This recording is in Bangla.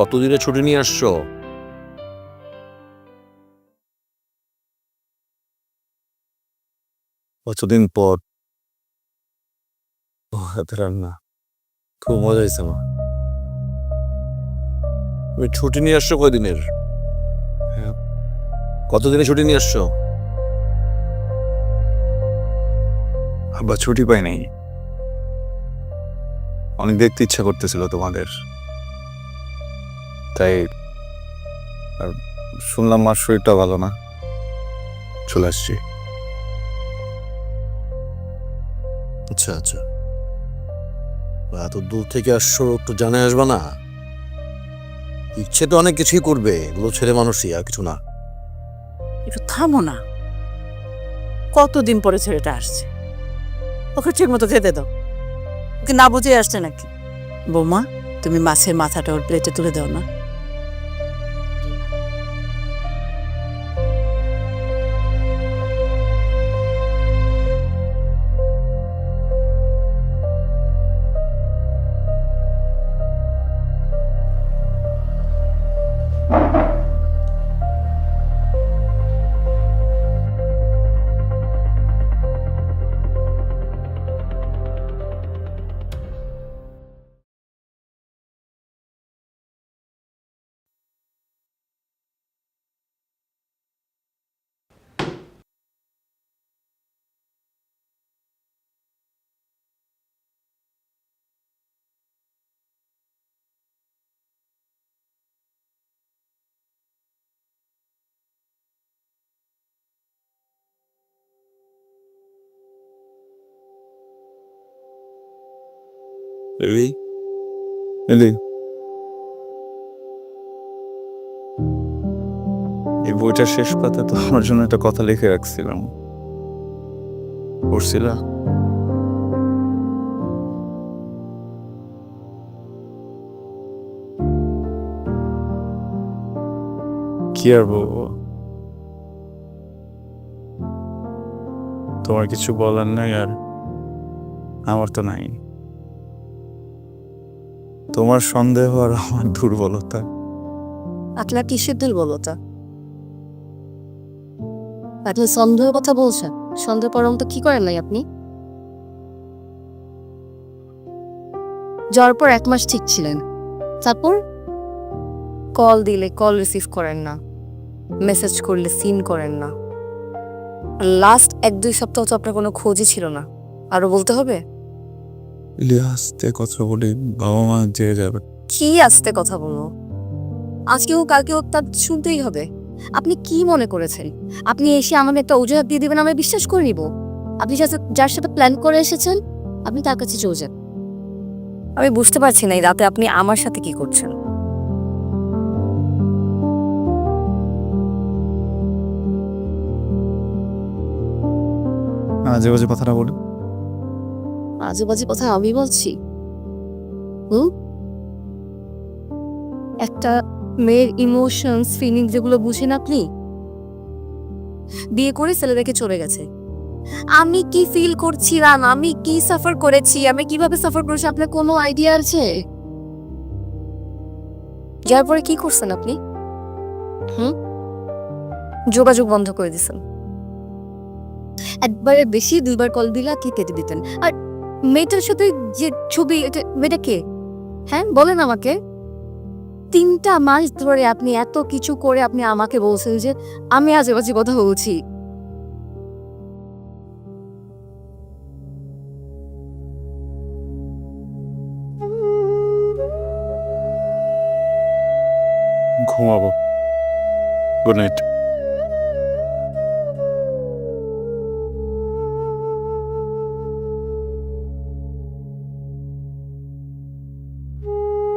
কতদিনে ছুটি নিয়ে আসছো? কতদিন পর? ও হাতে রান্না। খুব মজা হয়েছে মা তুমি ছুটি নিয়ে আসছো কয়দিনের? হ্যাঁ। কতদিনে ছুটি নিয়ে আসছো? আব্বা ছুটি পাই নাই। অনেক দেখতে ইচ্ছা করতেছিল তোমাদের। তাই আর শুনলাম মার শরীরটা ভালো না। চলে আসছি। আচ্ছা আচ্ছা। এত দূর থেকে আসছো একটু জানে আসবা না? ইচ্ছে তো অনেক কিছুই করবে এগুলো ছেলে মানুষই আর কিছু না। একটু থামো না। কতদিন পরে ছেলেটা আসছে? ওকে ঠিক মতো খেতে দাও। ওকে না বুঝে আসছে নাকি? বৌমা তুমি মাছের মাথাটা ওর প্লেটে তুলে দাও না। এলি এলি এই বইটার শেষ পাতা তো আমার জন্য একটা কথা লিখে রাখছিলাম। পড়ছিলা? কি আর বলব? তোমার কিছু বলার নাই আর আমার তো নাই। তোমার সন্দেহ আর আমার দুর্বলতা। আপনার কিসের দুর্বলতা? আপনি সন্দেহের কথা বলছেন। সন্দেহ পরম তো কি করেন নাই আপনি? যাওয়ার পর এক মাস ঠিক ছিলেন। তারপর? কল দিলে কল রিসিভ করেন না। মেসেজ করলে সিন করেন না। লাস্ট এক দুই সপ্তাহ তো আপনার কোনো খোঁজই ছিল না। আরও বলতে হবে? আস্তে কথা বলি বাবা মা যাবে। কি আসতে কথা বলব? আজকে হোক কালকে হোক তা শুনতেই হবে। আপনি কি মনে করেছেন? আপনি এসে আমাকে একটা অজুহাত দিয়ে দেবেন আমি বিশ্বাস করে নিব। আপনি যার- সাথে প্ল্যান করে এসেছেন আপনি তার কাছে চলে যান। আমি বুঝতে পারছি না এই রাতে আপনি আমার সাথে কি করছেন। আজে বাজে কথাটা বলি আজে বাজে কথা আমি বলছি। হুম? একটা মেয়ের ইমোশনস ফিলিংস যেগুলো বুঝেন আপনি? বিয়ে করে ছেলে রেখে চলে গেছে। আমি কি ফিল করছিলাম আমি কি সাফার করেছি? আমি কীভাবে সাফার করেছি? আপনার কোনো আইডিয়া আছে? যার পরে কি করছেন আপনি? হুম? যোগাযোগ বন্ধ করে দিছেন একবারে বেশি দুইবার কল দিলা কি কেটে দিতেন? আর মেয়েটার সাথে যে ছবি, এটা মেয়েটা কে? হ্যাঁ বলেন আমাকে। তিনটা মাস ধরে আপনি এত কিছু করে আপনি আমাকে বলছেন যে আমি আজেবাজে কথা বলছি। ঘুমাবো। Good night